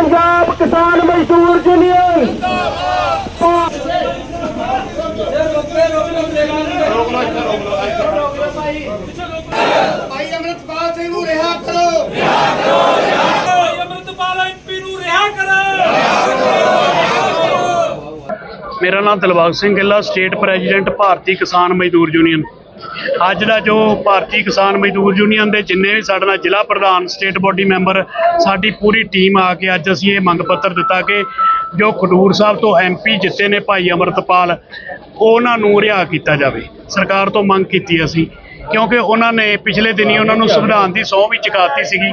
ਪੰਜਾਬ ਕਿਸਾਨ ਮਜ਼ਦੂਰ ਯੂਨੀਅਨ। ਭਾਈ ਅਮਰਿਤਪਾਲ ਸਿੰਘ ਨੂੰ ਰਿਹਾ ਕਰੋ। ਭਾਈ ਅਮਰਤਪਾਲ ਐਮਪੀ ਨੂੰ ਰਿਹਾ ਕਰੋ। ਮੇਰਾ ਨਾਮ ਦਿਲਬਾਗ ਸਿੰਘ ਗਿੱਲਾ ਸਟੇਟ ਪ੍ਰੈਜ਼ੀਡੈਂਟ ਭਾਰਤੀ ਕਿਸਾਨ ਮਜ਼ਦੂਰ ਯੂਨੀਅਨ। ਅੱਜ ਦਾ ਜੋ ਭਾਰਤੀ ਕਿਸਾਨ ਮਜ਼ਦੂਰ ਯੂਨੀਅਨ ਦੇ ਜਿੰਨੇ ਵੀ ਸਾਡੇ ਨਾਲ ਜ਼ਿਲ੍ਹਾ ਪ੍ਰਧਾਨ, ਸਟੇਟ ਬੋਡੀ ਮੈਂਬਰ, ਸਾਡੀ ਪੂਰੀ ਟੀਮ ਆ ਕੇ ਅੱਜ ਅਸੀਂ ਇਹ ਮੰਗ ਪੱਤਰ ਦਿੱਤਾ ਕਿ ਜੋ ਖਡੂਰ ਸਾਹਿਬ ਤੋਂ ਐਮਪੀ ਜਿੱਤੇ ਨੇ ਭਾਈ ਅਮਰਤਪਾਲ, ਉਹਨਾਂ ਨੂੰ ਰਿਹਾ ਕੀਤਾ ਜਾਵੇ। ਸਰਕਾਰ ਤੋਂ ਮੰਗ ਕੀਤੀ ਅਸੀਂ, ਕਿਉਂਕਿ ਉਹਨਾਂ ਨੇ ਪਿਛਲੇ ਦਿਨੀ ਉਹਨਾਂ ਨੂੰ ਸੰਵਿਧਾਨ ਦੀ ਸਹੁੰ ਵੀ ਚੁਕਾਤੀ ਸੀਗੀ।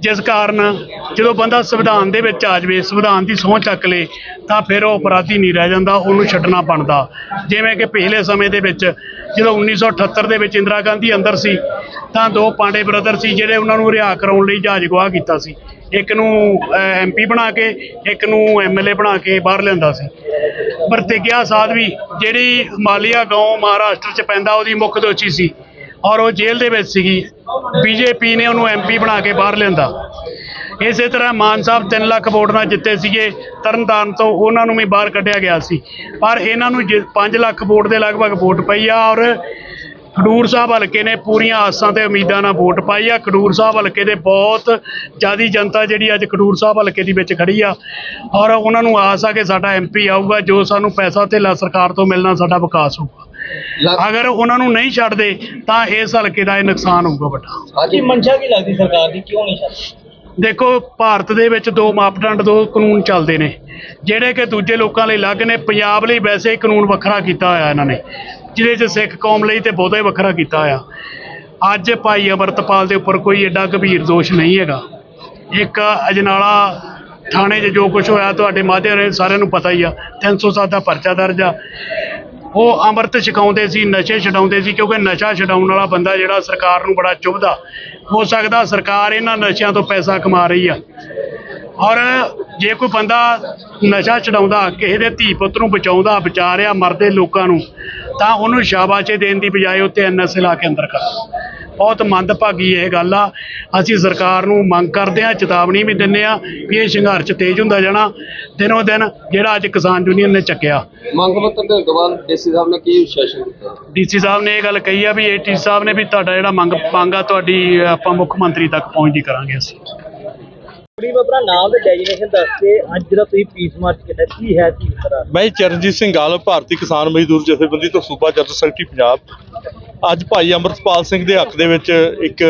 ਜਿਸ ਕਾਰਨ ਜਦੋਂ ਬੰਦਾ ਸੰਵਿਧਾਨ ਦੇ ਵਿੱਚ ਆ ਜਾਵੇ, ਸੰਵਿਧਾਨ ਦੀ ਸਹੁੰ ਚੱਕ ਲੇ, ਤਾਂ ਫਿਰ ਉਹ ਅਪਰਾਧੀ ਨਹੀਂ ਰਹਿ ਜਾਂਦਾ, ਉਹਨੂੰ ਛੱਡਣਾ ਬਣਦਾ। ਜਿਵੇਂ ਕਿ ਪਿਛਲੇ ਸਮੇਂ ਦੇ ਵਿੱਚ ਜਦੋਂ 1978 ਦੇ ਵਿੱਚ ਇੰਦਰਾ ਗਾਂਧੀ ਅੰਦਰ ਸੀ, ਤਾਂ ਦੋ ਪਾਂਡੇ ਬ੍ਰਦਰ ਸੀ ਜਿਹੜੇ ਉਹਨਾਂ ਨੂੰ ਰਿਹਾ ਕਰਾਉਣ ਲਈ ਜਹਾਜ਼ ਗਵਾਹ ਕੀਤਾ ਸੀ। ਇੱਕ ਨੂੰ ਐਮਪੀ ਬਣਾ ਕੇ, ਇੱਕ ਨੂੰ ਐਮਐਲਏ ਬਣਾ ਕੇ ਬਾਹਰ ਲਿਆਂਦਾ ਸੀ। ਪ੍ਰਤੀਗਿਆ ਸਾਧਵੀ ਜਿਹੜੀ ਹਿਮਾਲਿਆ ਗਾਉਂ ਮਹਾਰਾਸ਼ਟਰ ਚ ਪੈਂਦਾ, ਉਹਦੀ ਮੁੱਖ ਦੋਸ਼ੀ ਸੀ ਔਰ ਉਹ ਜੇਲ੍ਹ ਦੇ ਵਿੱਚ ਸੀਗੀ। ਬੀਜੇਪੀ ਨੇ ਉਹਨੂੰ ਐਮਪੀ ਬਣਾ ਕੇ ਬਾਹਰ ਲਿਆਂਦਾ। ਇਸੇ ਤਰ੍ਹਾਂ ਮਾਨ ਸਾਹਿਬ 3 ਲੱਖ ਵੋਟ ਨਾਲ ਜਿੱਤੇ ਸੀਗੇ, ਤਰਨਤਾਰਨ ਤੋਂ ਉਹਨਾਂ ਨੂੰ ਵੀ ਬਾਹਰ ਕੱਢਿਆ ਗਿਆ ਸੀ। ਪਰ ਇਹਨਾਂ ਨੂੰ 5 ਲੱਖ ਵੋਟ ਦੇ ਲਗਭਗ ਵੋਟ ਪਈ ਆ ਔਰ ਖਡੂਰ ਸਾਹਿਬ ਹਲਕੇ ਨੇ ਪੂਰੀਆਂ ਆਸਾਂ ਤੇ ਉਮੀਦਾਂ ਨਾਲ ਵੋਟ ਪਾਈ ਆ। ਖਡੂਰ ਸਾਹਿਬ ਹਲਕੇ ਦੇ ਬਹੁਤ ਜ਼ਿਆਦੀ ਜਨਤਾ ਜਿਹੜੀ ਅੱਜ ਖਡੂਰ ਸਾਹਿਬ ਹਲਕੇ ਦੀ ਵਿੱਚ ਖੜੀ ਆ ਔਰ ਉਹਨਾਂ ਨੂੰ ਆਸ ਆ ਕਿ ਸਾਡਾ ਐਮਪੀ ਆਊਗਾ, ਜੋ ਸਾਨੂੰ ਪੈਸਾ ਧੇਲਾ ਸਰਕਾਰ ਤੋਂ ਮਿਲਣਾ ਸਾਡਾ ਵਿਕਾਸ ਹੋਊਗਾ। ਅਗਰ ਉਹਨਾਂ ਨੂੰ ਨਹੀਂ ਛੱਡਦੇ ਤਾਂ ਇਸ ਹਲਕੇ ਦਾ ਇਹ ਨੁਕਸਾਨ ਹੋਊਗਾ ਵੱਡਾ। ਕੀ ਮਨਸ਼ਾ ਕੀ ਲੱਗਦੀ ਸਰਕਾਰ ਦੀ? ਕਿਉਂ ਨਹੀਂ ਛੱਡਦੀ? ਦੇਖੋ ਭਾਰਤ ਦੇ ਵਿੱਚ ਦੋ ਮਾਪਦੰਡ ਦੋ ਕਾਨੂੰਨ ਚੱਲਦੇ ਨੇ। ਜਿਹੜੇ ਕਿ ਦੂਜੇ ਲੋਕਾਂ ਲਈ ਅਲੱਗ ਨੇ ਪੰਜਾਬ ਲਈ ਵੈਸੇ ਹੀ ਕਾਨੂੰਨ ਵੱਖਰਾ ਕੀਤਾ ਹੋਇਆ ਇਹਨਾਂ ਨੇ। ਜਿਹਦੇ 'ਚ ਸਿੱਖ ਕੌਮ ਲਈ ਤੇ ਬਹੁਤਾ ਹੀ ਵੱਖਰਾ ਕੀਤਾ ਹੋਇਆ। ਅੱਜ ਭਾਈ ਅਮਰਤਪਾਲ ਦੇ ਉੱਪਰ ਕੋਈ ਐਡਾ ਗੰਭੀਰ ਦੋਸ਼ ਨਹੀਂ ਹੈਗਾ। ਇੱਕ ਅਜਨਾਲਾ ਥਾਣੇ 'ਚ ਜੋ ਕੁਝ ਹੋਇਆ ਤੁਹਾਡੇ ਮਾਧਿਅਮ ਰਾਹੀਂ ਸਾਰਿਆਂ ਨੂੰ ਪਤਾ ਹੀ ਆ। 307 ਦਾ ਪਰਚਾ ਦਰਜ ਆ। ਉਹ ਅੰਮ੍ਰਿਤ ਛਕਾਉਂਦੇ ਸੀ, ਨਸ਼ੇ ਛਡਾਉਂਦੇ ਸੀ, ਕਿਉਂਕਿ ਨਸ਼ਾ ਛਡਾਉਣ ਵਾਲਾ ਬੰਦਾ ਜਿਹੜਾ ਸਰਕਾਰ ਨੂੰ ਬੜਾ ਚੁਭਦਾ। ਹੋ ਸਕਦਾ ਸਰਕਾਰ ਇਹਨਾਂ ਨਸ਼ਿਆਂ ਤੋਂ ਪੈਸਾ ਕਮਾ ਰਹੀ ਆ। ਔਰ ਜੇ ਕੋਈ ਬੰਦਾ ਨਸ਼ਾ ਛਡਾਉਂਦਾ, ਕਿਸੇ ਦੇ ਧੀ ਪੁੱਤ ਨੂੰ ਬਚਾਉਂਦਾ, ਬਚਾ ਰਿਹਾ ਮਰਦੇ ਲੋਕਾਂ ਨੂੰ, ਤਾਂ ਉਹਨੂੰ ਸ਼ਾਬਾਸ਼ੇ ਦੇਣ ਦੀ ਬਜਾਏ ਉੱਤੇ ਐਨਐਸਏ ਲਾ ਕੇ ਅੰਦਰ ਕਰ। ਬਹੁਤ ਮੰਦਭਾਗੀ ਇਹ ਗੱਲ ਆ। ਅਸੀਂ ਸਰਕਾਰ ਨੂੰ ਮੰਗ ਕਰਦੇ ਆ ਚੇਤਾਵਨੀ ਵੀ ਦਿੰਨੇ ਆ ਵੀ ਇਹ ਸੰਘਰਸ਼ ਤੇਜ਼ ਹੁੰਦਾ ਜਾਣਾ। ਦਿਨੋ ਦਿਨ ਜਿਹੜਾ ਅੱਜ ਕਿਸਾਨ ਯੂਨੀਅਨ ਨੇ ਚੱਕਿਆ। ਮੰਗ ਪੱਤਰ ਦੇ ਤੋਂ ਬਾਅਦ ਡੀਸੀ ਸਾਹਿਬ ਨੇ ਕੀ ਵਿਸ਼ੇਸ਼ਣ ਦਿੱਤਾ? ਡੀਸੀ ਸਾਹਿਬ ਨੇ ਇਹ ਗੱਲ ਕਹੀ ਆ ਵੀ ਏਟੀ ਸਾਹਿਬ ਨੇ ਵੀ ਤੁਹਾਡਾ ਜਿਹੜਾ ਮੰਗ ਮੰਗ ਆ ਤੁਹਾਡੀ ਆਪਾਂ ਮੁੱਖ ਮੰਤਰੀ ਤੱਕ ਪਹੁੰਚਦੀ ਕਰਾਂਗੇ ਅਸੀਂ। ਗਰੀਬ ਆਪਣਾ ਨਾਮ ਤੇ ਡੈਜੀਨੇਸ਼ਨ ਦੱਸ ਕੇ ਅੱਜ ਜਿਹੜਾ ਤੁਸੀਂ ਪੀਸ ਮਾਰਚ ਕੀਤਾ ਕੀ ਹੈ ਕੀ ਤਰ੍ਹਾਂ ਮੈਂ ਚਰਨਜੀਤ ਸਿੰਘ ਗਾਲ ਭਾਰਤੀ ਕਿਸਾਨ ਮਜ਼ਦੂਰ ਜਥੇਬੰਦੀ ਤੋਂ ਸੂਬਾ ਜਨਰਲ ਸੈਕਟਰੀ ਪੰਜਾਬ। ਅੱਜ ਭਾਈ ਅੰਮ੍ਰਿਤਪਾਲ ਸਿੰਘ ਦੇ ਹੱਕ ਦੇ ਵਿੱਚ ਇੱਕ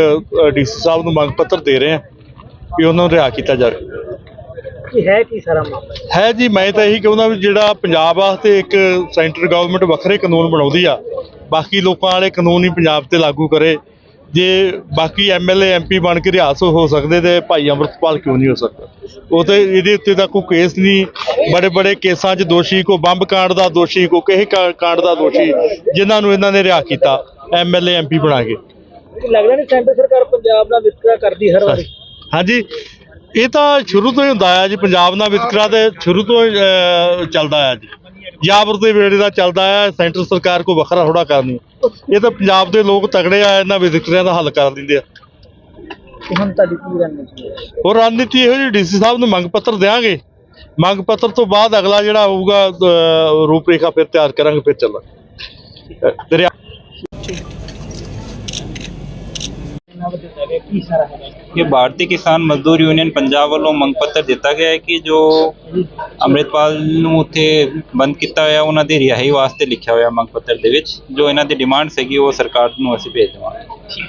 ਡੀਸੀ ਸਾਹਿਬ ਨੂੰ ਮੰਗ ਪੱਤਰ ਦੇ ਰਹੇ ਹਾਂ ਵੀ ਉਹਨਾਂ ਨੂੰ ਰਿਹਾ ਕੀਤਾ ਜਾਵੇ। ਕੀ ਹੈ ਕੀ ਸਾਰਾ ਮਾਮਲਾ? ਹੈ ਜੀ ਮੈਂ ਤਾਂ ਇਹੀ ਕਹੂੰਦਾ ਵੀ ਜਿਹੜਾ ਪੰਜਾਬ ਵਾਸਤੇ ਇੱਕ ਸੈਂਟਰ ਗਵਰਨਮੈਂਟ ਵੱਖਰੇ ਕਾਨੂੰਨ ਬਣਾਉਂਦੀ ਆ ਬਾਕੀ ਲੋਕਾਂ ਵਾਲੇ ਕਾਨੂੰਨ ਹੀ ਪੰਜਾਬ ਤੇ ਲਾਗੂ ਕਰੇ। ਜੇ ਬਾਕੀ ਐਮਐਲਏ ਐਮਪੀ ਬਣ ਕੇ ਰਿਆਸ ਹੋ ਸਕਦੇ ਤੇ ਭਾਈ ਅੰਮ੍ਰਿਤਪਾਲ ਕਿਉਂ ਨਹੀਂ ਹੋ ਸਕਦਾ? ਉਹ ਤੇ ਇਹਦੇ ਉੱਤੇ ਤਾਂ ਕੋਈ ਕੇਸ ਨਹੀਂ ਬੜੇ ਬੜੇ ਕੇਸਾਂ 'ਚ ਦੋਸ਼ੀ ਕੋ ਬੰਬ ਕਾਂਡ ਦਾ ਦੋਸ਼ੀ ਕੋ ਕਿਸੇ ਕਾ- ਕਾਂਡ ਦਾ ਦੋਸ਼ੀ ਜਿਨ੍ਹਾਂ ਨੂੰ ਇਹਨਾਂ ਨੇ ਰਿਹਾ ਕੀਤਾ। ਐਮਐਲਏ ਐਮਪੀ ਬਣਾ ਕੇ। ਲੱਗਦਾ ਨਹੀਂ ਸੈਂਟਰ ਸਰਕਾਰ ਪੰਜਾਬ ਨਾਲ ਵਿਤਕਰਾ ਕਰਦੀ ਹਰ ਵਾਰੀ। ਹਾਂਜੀ। ਇਹ ਤਾਂ ਸ਼ੁਰੂ ਤੋਂ ਹੀ ਹੁੰਦਾ ਆ ਜੀ ਪੰਜਾਬ ਨਾਲ ਵਿਤਕਰਾ ਤੇ ਸ਼ੁਰੂ ਤੋਂ ਚੱਲਦਾ ਆ ਜੀ। ਜਾਬਰ ਦੇ ਵੇੜੇ ਦਾ ਚੱਲਦਾ ਆ ਸੈਂਟਰ ਸਰਕਾਰ ਕੋ ਵੱਖਰਾ ਥੋੜਾ ਕਰਨੀ। ਇਹ ਤਾਂ ਪੰਜਾਬ ਦੇ ਲੋਕ ਤਗੜੇ ਆ ਇਹਨਾਂ ਵਿਤਕਰਿਆਂ ਦਾ ਹੱਲ ਕਰ ਦਿੰਦੇ ਆ। ਹੁਣ ਤੁਹਾਡੀ ਕੀ ਰਣਨੀਤੀ ਹੈ? ਹੋਰ ਰਣਨੀਤੀ ਇਹੋ ਜਿਹੀ ਡੀਸੀ ਸਾਹਿਬ ਨੂੰ ਮੰਗ ਪੱਤਰ ਦੇਾਂਗੇ ਮੰਗ ਪੱਤਰ ਤੋਂ ਬਾਅਦ ਅਗਲਾ ਜਿਹੜਾ ਹੋਊਗਾ ਰੂਪਰੇਖਾ ਫਿਰ ਤਿਆਰ ਕਰਾਂਗੇ ਫਿਰ ਚੱਲਾਂਗੇ। ਦਰਿਆ ਇਹਨਾਂ ਵਿੱਚ ਹੈਗਾ ਕੀ ਸਾਰਾ ਹੈਗਾ ਕਿ ਭਾਰਤੀ ਕਿਸਾਨ ਮਜ਼ਦੂਰ ਯੂਨੀਅਨ ਪੰਜਾਬ ਵੱਲੋਂ ਮੰਗ ਪੱਤਰ ਦਿੱਤਾ ਗਿਆ ਹੈ ਕਿ ਜੋ ਅੰਮ੍ਰਿਤਪਾਲ ਨੂੰ ਉੱਥੇ ਬੰਦ ਕੀਤਾ ਹੋਇਆ, ਉਹਨਾਂ ਦੀ ਰਿਹਾਈ ਵਾਸਤੇ ਲਿਖਿਆ ਹੋਇਆ ਮੰਗ ਪੱਤਰ ਦੇ ਵਿੱਚ, ਜੋ ਇਹਨਾਂ ਦੀ ਡਿਮਾਂਡ ਸੀਗੀ, ਉਹ ਸਰਕਾਰ ਨੂੰ ਅਸੀਂ ਭੇਜ ਦੇਵਾਂਗੇ।